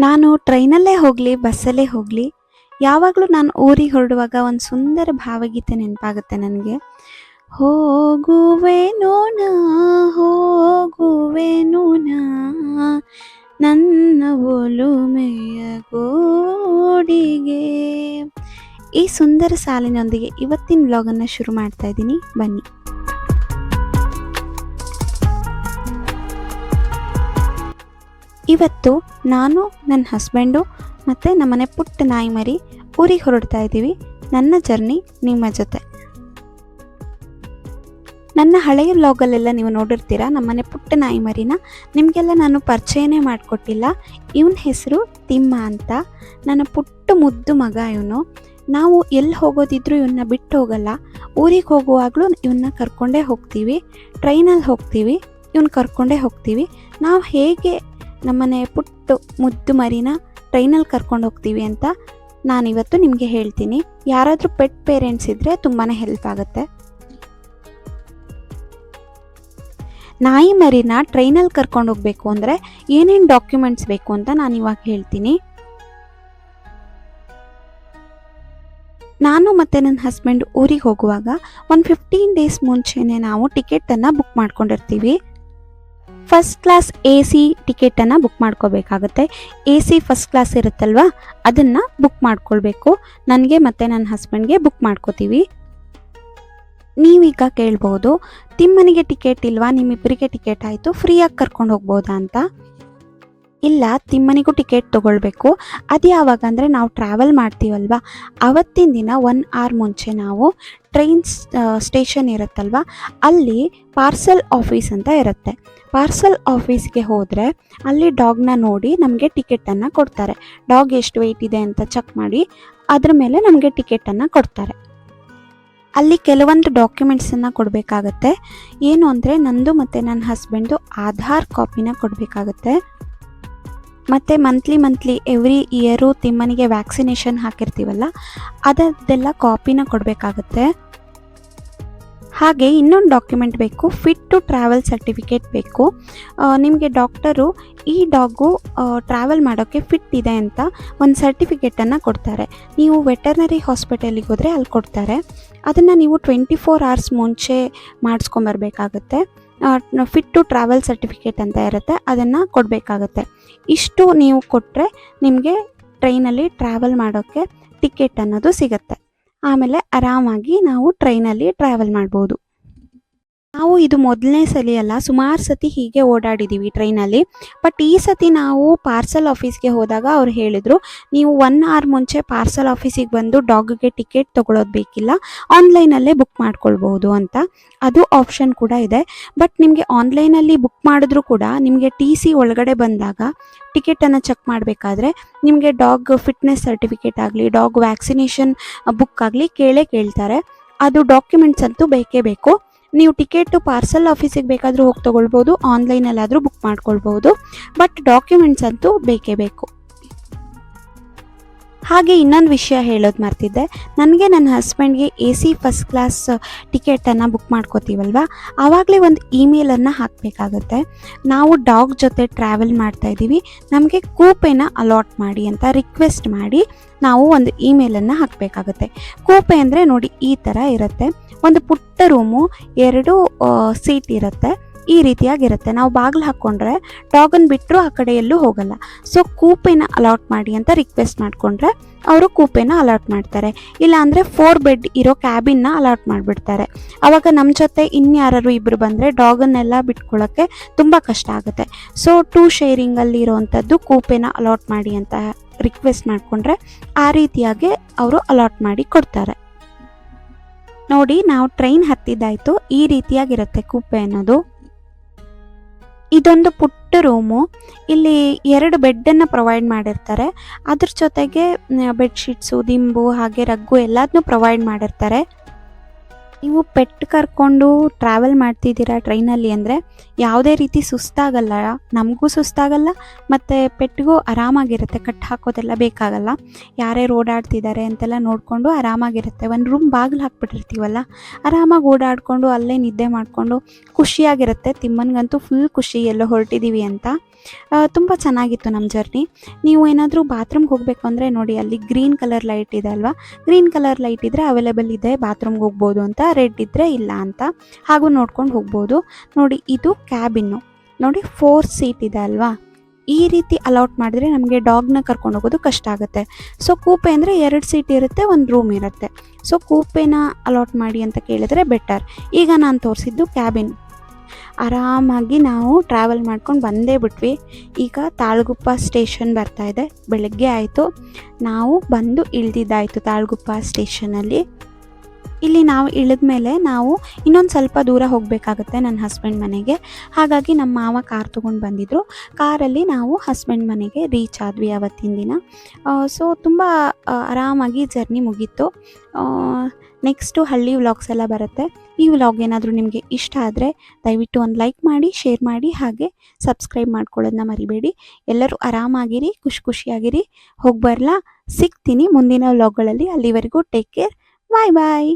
ನಾನು ಟ್ರೈನಲ್ಲೇ ಹೋಗಲಿ, ಬಸ್ಸಲ್ಲೇ ಹೋಗಲಿ, ಯಾವಾಗಲೂ ನಾನು ಊರಿಗೆ ಹೊರಡುವಾಗ ಒಂದು ಸುಂದರ ಭಾವಗೀತೆ ನೆನಪಾಗುತ್ತೆ ನನಗೆ. ಹೋಗುವೆನು ನಾ ಹೋಗುವೆನು ನಾ, ನನ್ನ ಒಲುಮೆಯ ಗೋಡಿಗೆ. ಈ ಸುಂದರ ಸಾಲಿನೊಂದಿಗೆ ಇವತ್ತಿನ ವ್ಲಾಗನ್ನು ಶುರು ಮಾಡ್ತಾ ಇದ್ದೀನಿ. ಬನ್ನಿ. ಇವತ್ತು ನಾನು, ನನ್ನ ಹಸ್ಬೆಂಡು ಮತ್ತು ನಮ್ಮನೆ ಪುಟ್ಟ ನಾಯಿ ಮರಿ ಊರಿಗೆ ಹೊರಡ್ತಾ ಇದ್ದೀವಿ. ನನ್ನ ಜರ್ನಿ ನಿಮ್ಮ ಜೊತೆ. ನನ್ನ ಹಳೆಯ ವ್ಲಾಗಲ್ಲೆಲ್ಲ ನೀವು ನೋಡಿರ್ತೀರ, ನಮ್ಮನೆ ಪುಟ್ಟ ನಾಯಿ ಮರಿನ. ನಿಮಗೆಲ್ಲ ನಾನು ಪರಿಚಯನೇ ಮಾಡಿಕೊಟ್ಟಿಲ್ಲ. ಇವನ ಹೆಸರು ತಿಮ್ಮ ಅಂತ. ನನ್ನ ಪುಟ್ಟ ಮುದ್ದು ಮಗ ಇವನು. ನಾವು ಎಲ್ಲಿ ಹೋಗೋದಿದ್ರೂ ಇವನ್ನ ಬಿಟ್ಟು ಹೋಗಲ್ಲ. ಊರಿಗೆ ಹೋಗುವಾಗಲೂ ಇವನ್ನ ಕರ್ಕೊಂಡೇ ಹೋಗ್ತೀವಿ. ಟ್ರೈನಲ್ಲಿ ಹೋಗ್ತೀವಿ. ಇವನ್ನ ಕರ್ಕೊಂಡೇ ಹೋಗ್ತೀವಿ. ನಾವು ಹೇಗೆ ನಮ್ಮನೆ ಪುಟ್ಟು ಮುದ್ದು ಮರಿನ ಟ್ರೈನಲ್ಲಿ ಕರ್ಕೊಂಡು ಹೋಗ್ತೀವಿ ಅಂತ ನಾನಿವತ್ತು ನಿಮಗೆ ಹೇಳ್ತೀನಿ. ಯಾರಾದರೂ ಪೆಟ್ ಪೇರೆಂಟ್ಸ್ ಇದ್ದರೆ ತುಂಬಾ ಹೆಲ್ಪ್ ಆಗುತ್ತೆ. ನಾಯಿ ಮರಿನ ಟ್ರೈನಲ್ಲಿ ಕರ್ಕೊಂಡು ಹೋಗಬೇಕು ಅಂದರೆ ಏನೇನು ಡಾಕ್ಯುಮೆಂಟ್ಸ್ ಬೇಕು ಅಂತ ನಾನು ಇವಾಗ ಹೇಳ್ತೀನಿ. ನಾನು ಮತ್ತು ನನ್ನ ಹಸ್ಬೆಂಡ್ ಊರಿಗೆ ಹೋಗುವಾಗ ಒಂದು ಫಿಫ್ಟೀನ್ ಡೇಸ್ ಮುಂಚೆನೇ ನಾವು ಟಿಕೆಟನ್ನು ಬುಕ್ ಮಾಡ್ಕೊಂಡಿರ್ತೀವಿ. ಫಸ್ಟ್ ಕ್ಲಾಸ್ ಎ ಸಿ ಟಿಕೆಟನ್ನು ಬುಕ್ ಮಾಡ್ಕೋಬೇಕಾಗತ್ತೆ. ಎ ಸಿ ಫಸ್ಟ್ ಕ್ಲಾಸ್ ಇರುತ್ತಲ್ವಾ? ಅದನ್ನು ಬುಕ್ ಮಾಡ್ಕೊಳ್ಬೇಕು. ನನಗೆ ಮತ್ತು ನನ್ನ ಹಸ್ಬೆಂಡ್ಗೆ ಬುಕ್ ಮಾಡ್ಕೋತೀವಿ. ನೀವೀಗ ಕೇಳ್ಬೋದು, ತಿಮ್ಮನಿಗೆ ಟಿಕೆಟ್ ಇಲ್ವಾ? ನಿಮ್ಮಿಬ್ಬರಿಗೆ ಟಿಕೆಟ್ ಆಯಿತು. ಫ್ರೀಯಾಗಿ ಕರ್ಕೊಂಡು ಹೋಗ್ಬೋದಾ? ಅಂತ. ಇಲ್ಲ, ತಿಮ್ಮನಿಗೂ ಟಿಕೆಟ್ ತೊಗೊಳ್ಬೇಕು. ಅದು ಯಾವಾಗ ಅಂದರೆ ನಾವು ಟ್ರಾವೆಲ್ ಮಾಡ್ತೀವಲ್ವಾ? ಅವತ್ತಿನ ದಿನ ಒನ್ ಅವರ್ ಮುಂಚೆ ನಾವು ಟ್ರೈನ್ ಸ್ಟೇಷನ್ ಇರುತ್ತಲ್ವ? ಅಲ್ಲಿ ಪಾರ್ಸಲ್ ಆಫೀಸ್ ಅಂತ ಇರುತ್ತೆ. ಪಾರ್ಸಲ್ ಆಫೀಸ್ಗೆ ಹೋದರೆ ಅಲ್ಲಿ ಡಾಗ್ನ ನೋಡಿ ನಮಗೆ ಟಿಕೆಟನ್ನು ಕೊಡ್ತಾರೆ. ಡಾಗ್ ಎಷ್ಟು ವೆಯ್ಟ್ ಇದೆ ಅಂತ ಚೆಕ್ ಮಾಡಿ, ಅದ್ರ ಮೇಲೆ ನಮಗೆ ಟಿಕೆಟನ್ನು ಕೊಡ್ತಾರೆ. ಅಲ್ಲಿ ಕೆಲವೊಂದು ಡಾಕ್ಯುಮೆಂಟ್ಸನ್ನು ಕೊಡಬೇಕಾಗತ್ತೆ. ಏನು ಅಂದರೆ ನಂದು ಮತ್ತು ನನ್ನ ಹಸ್ಬೆಂಡು ಆಧಾರ್ ಕಾಪಿನ ಕೊಡಬೇಕಾಗತ್ತೆ. ಮತ್ತು ಮಂತ್ಲಿ ಮಂತ್ಲಿ ಎವ್ರಿ ಇಯರು ತಿಮ್ಮನಿಗೆ ವ್ಯಾಕ್ಸಿನೇಷನ್ ಹಾಕಿರ್ತೀವಲ್ಲ ಅದರದ್ದೆಲ್ಲ ಕಾಪಿನ ಕೊಡಬೇಕಾಗತ್ತೆ. ಹಾಗೆ ಇನ್ನೊಂದು ಡಾಕ್ಯುಮೆಂಟ್ ಬೇಕು ಫಿಟ್ ಟು ಟ್ರಾವೆಲ್ ಸರ್ಟಿಫಿಕೇಟ್ ಬೇಕು. ನಿಮಗೆ ಡಾಕ್ಟರು ಈ ಡಾಗು ಟ್ರಾವೆಲ್ ಮಾಡೋಕ್ಕೆ ಫಿಟ್ ಇದೆ ಅಂತ ಒಂದು ಸರ್ಟಿಫಿಕೇಟನ್ನು ಕೊಡ್ತಾರೆ. ನೀವು ವೆಟರ್ನರಿ ಹಾಸ್ಪಿಟಲಿಗೆ ಹೋದರೆ ಅಲ್ಲಿ ಕೊಡ್ತಾರೆ. ಅದನ್ನು ನೀವು ಟ್ವೆಂಟಿ ಫೋರ್ ಅವರ್ಸ್ ಮುಂಚೆ ಮಾಡಿಸ್ಕೊಂಬರ್ಬೇಕಾಗತ್ತೆ ಫಿಟ್ ಟು ಟ್ರಾವೆಲ್ ಸರ್ಟಿಫಿಕೇಟ್ ಅಂತ ಇರುತ್ತೆ, ಅದನ್ನು ಕೊಡಬೇಕಾಗತ್ತೆ. ಇಷ್ಟು ನೀವು ಕೊಟ್ಟರೆ ನಿಮಗೆ ಟ್ರೈನಲ್ಲಿ ಟ್ರಾವೆಲ್ ಮಾಡೋಕ್ಕೆ ಟಿಕೆಟ್ ಅನ್ನೋದು ಸಿಗುತ್ತೆ. ಆಮೇಲೆ ಆರಾಮಾಗಿ ನಾವು ಟ್ರೈನಲ್ಲಿ ಟ್ರಾವೆಲ್ ಮಾಡ್ಬೋದು. ನಾವು ಇದು ಮೊದಲನೇ ಸಲ ಅಲ್ಲ, ಸುಮಾರು ಸತಿ ಹೀಗೆ ಓಡಾಡಿದ್ದೀವಿ ಟ್ರೈನಲ್ಲಿ. ಬಟ್ ಈ ಸತಿ ನಾವು ಪಾರ್ಸಲ್ ಆಫೀಸ್ಗೆ ಹೋದಾಗ ಅವ್ರು ಹೇಳಿದರು, ನೀವು ಒನ್ ಅವರ್ ಮುಂಚೆ ಪಾರ್ಸಲ್ ಆಫೀಸಿಗೆ ಬಂದು ಡಾಗ್ಗೆ ಟಿಕೆಟ್ ತೊಗೊಳೋದು ಬೇಕಿಲ್ಲ ಆನ್ಲೈನಲ್ಲೇ ಬುಕ್ ಮಾಡ್ಕೊಳ್ಬೋದು ಅಂತ. ಅದು ಆಪ್ಷನ್ ಕೂಡ ಇದೆ. ಬಟ್ ನಿಮಗೆ ಆನ್ಲೈನಲ್ಲಿ ಬುಕ್ ಮಾಡಿದ್ರು ಕೂಡ, ನಿಮಗೆ ಟಿ ಸಿ ಒಳಗಡೆ ಬಂದಾಗ ಟಿಕೆಟನ್ನು ಚೆಕ್ ಮಾಡಬೇಕಾದ್ರೆ ನಿಮಗೆ ಡಾಗ್ ಫಿಟ್ನೆಸ್ ಸರ್ಟಿಫಿಕೇಟ್ ಆಗಲಿ ಡಾಗ್ ವ್ಯಾಕ್ಸಿನೇಷನ್ ಬುಕ್ ಆಗಲಿ ಕೇಳೇ ಕೇಳ್ತಾರೆ. ಅದು ಡಾಕ್ಯುಮೆಂಟ್ಸ್ ಅಂತೂ ಬೇಕೇ ಬೇಕು. ನೀವು ಟಿಕೆಟ್ ಪಾರ್ಸಲ್ ಆಫೀಸಿಗೆ ಬೇಕಾದರೂ ಹೋಗಿ ತೊಗೊಳ್ಬೋದು ಆನ್ಲೈನಲ್ಲಾದರೂ ಬುಕ್ ಮಾಡ್ಕೊಳ್ಬೋದು. ಬಟ್ ಡಾಕ್ಯುಮೆಂಟ್ಸ್ ಅಂತೂ ಬೇಕೇ ಬೇಕು. ಹಾಗೆ ಇನ್ನೊಂದು ವಿಷಯ ಹೇಳೋದು ಮರ್ತಿದ್ದೆ. ನನಗೆ ನನ್ನ ಹಸ್ಬೆಂಡ್ಗೆ ಎ ಸಿ ಫಸ್ಟ್ ಕ್ಲಾಸ್ ಟಿಕೆಟನ್ನು ಬುಕ್ ಮಾಡ್ಕೋತೀವಲ್ವ? ಆವಾಗಲೇ ಒಂದು ಇಮೇಲನ್ನು ಹಾಕಬೇಕಾಗುತ್ತೆ. ನಾವು ಡಾಗ್ ಜೊತೆ ಟ್ರಾವೆಲ್ ಮಾಡ್ತಾ ಇದ್ದೀವಿ. ನಮಗೆ ಕೂಪೆನ ಅಲಾಟ್ ಮಾಡಿ ಅಂತ ರಿಕ್ವೆಸ್ಟ್ ಮಾಡಿ ನಾವು ಒಂದು ಇಮೇಲನ್ನು ಹಾಕಬೇಕಾಗುತ್ತೆ. ಕೂಪೆ ಅಂದರೆ ನೋಡಿ ಈ ಥರ ಇರುತ್ತೆ. ಒಂದು ಪುಟ್ಟ ರೂಮು ಎರಡು ಸೀಟ್ ಇರುತ್ತೆ. ಈ ರೀತಿಯಾಗಿರುತ್ತೆ. ನಾವು ಬಾಗಿಲು ಹಾಕ್ಕೊಂಡ್ರೆ ಡಾಗನ್ ಬಿಟ್ಟರು ಆ ಕಡೆ ಎಲ್ಲೂ ಹೋಗಲ್ಲ. ಸೊ ಕೂಪೆನ ಅಲಾಟ್ ಮಾಡಿ ಅಂತ ರಿಕ್ವೆಸ್ಟ್ ಮಾಡಿಕೊಂಡ್ರೆ ಅವರು ಕೂಪೆನ ಅಲಾಟ್ ಮಾಡ್ತಾರೆ. ಇಲ್ಲಾಂದರೆ ಫೋರ್ ಬೆಡ್ ಇರೋ ಕ್ಯಾಬಿನ್ನ ಅಲಾಟ್ ಮಾಡಿಬಿಡ್ತಾರೆ. ಆವಾಗ ನಮ್ಮ ಜೊತೆ ಇನ್ಯಾರು ಇಬ್ಬರು ಬಂದರೆ ಡಾಗನ್ನೆಲ್ಲ ಬಿಟ್ಕೊಳ್ಳೋಕ್ಕೆ ತುಂಬ ಕಷ್ಟ ಆಗುತ್ತೆ. ಸೊ ಟೂ ಶೇರಿಂಗಲ್ಲಿ ಇರೋವಂಥದ್ದು ಕೂಪೆನ ಅಲಾಟ್ ಮಾಡಿ ಅಂತ ರಿಕ್ವೆಸ್ಟ್ ಮಾಡಿಕೊಂಡ್ರೆ ಆ ರೀತಿಯಾಗಿ ಅವರು ಅಲಾಟ್ ಮಾಡಿ ಕೊಡ್ತಾರೆ. ನೋಡಿ, ನಾವು ಟ್ರೈನ್ ಹತ್ತಿದ್ದಾಯಿತು. ಈ ರೀತಿಯಾಗಿರುತ್ತೆ ಕೂಪೆ ಅನ್ನೋದು. ಇದೊಂದು ಪುಟ್ಟ ರೂಮು. ಇಲ್ಲಿ ಎರಡು ಬೆಡ್ಡನ್ನು ಪ್ರೊವೈಡ್ ಮಾಡಿರ್ತಾರೆ. ಅದ್ರ ಜೊತೆಗೆ ಬೆಡ್ಶೀಟ್ಸು ದಿಂಬು, ಹಾಗೆ ರಗ್ಗು ಎಲ್ಲದನ್ನೂ ಪ್ರೊವೈಡ್ ಮಾಡಿರ್ತಾರೆ. ನೀವು ಪೆಟ್ ಕರ್ಕೊಂಡು ಟ್ರಾವೆಲ್ ಮಾಡ್ತಿದ್ದೀರಾ ಟ್ರೈನಲ್ಲಿ ಅಂದರೆ ಯಾವುದೇ ರೀತಿ ಸುಸ್ತಾಗಲ್ಲ, ನಮಗೂ ಸುಸ್ತಾಗಲ್ಲ ಮತ್ತು ಪೆಟ್ಗೂ ಆರಾಮಾಗಿರುತ್ತೆ, ಕಟ್ ಹಾಕೋದೆಲ್ಲ ಬೇಕಾಗಲ್ಲ. ಯಾರೇ ಓಡಾಡ್ತಿದ್ದಾರೆ ಅಂತೆಲ್ಲ ನೋಡಿಕೊಂಡು ಆರಾಮಾಗಿರುತ್ತೆ. ಒಂದು ರೂಮ್ ಬಾಗಿಲು ಹಾಕ್ಬಿಟ್ಟಿರ್ತೀವಲ್ಲ, ಆರಾಮಾಗಿ ಓಡಾಡಿಕೊಂಡು ಅಲ್ಲೇ ನಿದ್ದೆ ಮಾಡಿಕೊಂಡು ಖುಷಿಯಾಗಿರುತ್ತೆ. ತಿಮ್ಮನಿಗಂತೂ ಫುಲ್ ಖುಷಿ ಎಲ್ಲೋ ಹೊರಟಿದ್ದೀವಿ ಅಂತ. ತುಂಬ ಚೆನ್ನಾಗಿತ್ತು ನಮ್ಮ ಜರ್ನಿ ನೀವು ಏನಾದರೂ ಬಾತ್ರೂಮ್ಗೆ ಹೋಗಬೇಕು ಅಂದರೆ ನೋಡಿ, ಅಲ್ಲಿ ಗ್ರೀನ್ ಕಲರ್ ಲೈಟ್ ಇದೆ ಅಲ್ವಾ? ಗ್ರೀನ್ ಕಲರ್ ಲೈಟ್ ಇದ್ದರೆ ಅವೈಲೇಬಲ್ ಇದೆ ಬಾತ್ರೂಮ್ಗೆ ಹೋಗ್ಬೋದು ಅಂತ ರೆಡ್ ಇದ್ದರೆ ಇಲ್ಲ ಅಂತ. ಹಾಗೂ ನೋಡ್ಕೊಂಡು ಹೋಗ್ಬೋದು. ನೋಡಿ, ಇದು ಕ್ಯಾಬಿನ್ನು. ನೋಡಿ, ಫೋರ್ ಸೀಟ್ ಇದೆ ಅಲ್ವಾ? ಈ ರೀತಿ ಅಲೌಟ್ ಮಾಡಿದ್ರೆ ನಮಗೆ ಡಾಗ್ನ ಕರ್ಕೊಂಡು ಹೋಗೋದು ಕಷ್ಟ ಆಗುತ್ತೆ. ಸೊ, ಕೂಪೆ ಅಂದರೆ ಎರಡು ಸೀಟ್ ಇರುತ್ತೆ, ಒಂದು ರೂಮ್ ಇರುತ್ತೆ. ಸೊ, ಕೂಪೆನ ಅಲೌಟ್ ಮಾಡಿ ಅಂತ ಕೇಳಿದ್ರೆ ಬೆಟರ್. ಈಗ ನಾನು ತೋರಿಸಿದ್ದು ಕ್ಯಾಬಿನ್. ಆರಾಮಾಗಿ ನಾವು ಟ್ರಾವೆಲ್ ಮಾಡ್ಕೊಂಡು ಬಂದೇ ಬಿಟ್ವಿ. ಈಗ ತಾಳ್ಗುಪ್ಪ ಸ್ಟೇಷನ್ ಬರ್ತಾ ಇದೆ. ಬೆಳಗ್ಗೆ ಆಯಿತು. ನಾವು ಬಂದು ಇಳ್ದಿದ್ದಾಯಿತು ತಾಳ್ಗುಪ್ಪ ಸ್ಟೇಷನಲ್ಲಿ ಇಲ್ಲಿ ನಾವು ಇಳಿದ ಮೇಲೆ ನಾವು ಇನ್ನೊಂದು ಸ್ವಲ್ಪ ದೂರ ಹೋಗಬೇಕಾಗುತ್ತೆ ನನ್ನ ಹಸ್ಬೆಂಡ್ ಮನೆಗೆ. ಹಾಗಾಗಿ ನಮ್ಮ ಮಾವ ಕಾರ್ ತೊಗೊಂಡು ಬಂದಿದ್ದರು ಕಾರಲ್ಲಿ ನಾವು ಹಸ್ಬೆಂಡ್ ಮನೆಗೆ ರೀಚ್ ಆದ್ವಿ ಆವತ್ತಿನ ದಿನ. ಸೊ ತುಂಬ ಆರಾಮಾಗಿ ಜರ್ನಿ ಮುಗೀತು. ನೆಕ್ಸ್ಟು ಹಳ್ಳಿ ವ್ಲಾಗ್ಸ್ ಎಲ್ಲ ಬರುತ್ತೆ. ಈ ವ್ಲಾಗ್ ಏನಾದರೂ ನಿಮಗೆ ಇಷ್ಟ ಆದರೆ ದಯವಿಟ್ಟು ಒಂದು ಲೈಕ್ ಮಾಡಿ ಶೇರ್ ಮಾಡಿ, ಹಾಗೆ ಸಬ್ಸ್ಕ್ರೈಬ್ ಮಾಡ್ಕೊಳ್ಳೋದನ್ನ ಮರಿಬೇಡಿ. ಎಲ್ಲರೂ ಆರಾಮಾಗಿರಿ, ಖುಷಿ ಖುಷಿಯಾಗಿರಿ. ಹೋಗಿ ಬರಲಾ, ಸಿಗ್ತೀನಿ ಮುಂದಿನ ವ್ಲಾಗ್ಗಳಲ್ಲಿ ಅಲ್ಲಿವರೆಗೂ ಟೇಕ್ ಕೇರ್ ಬಾಯ್ ಬಾಯ್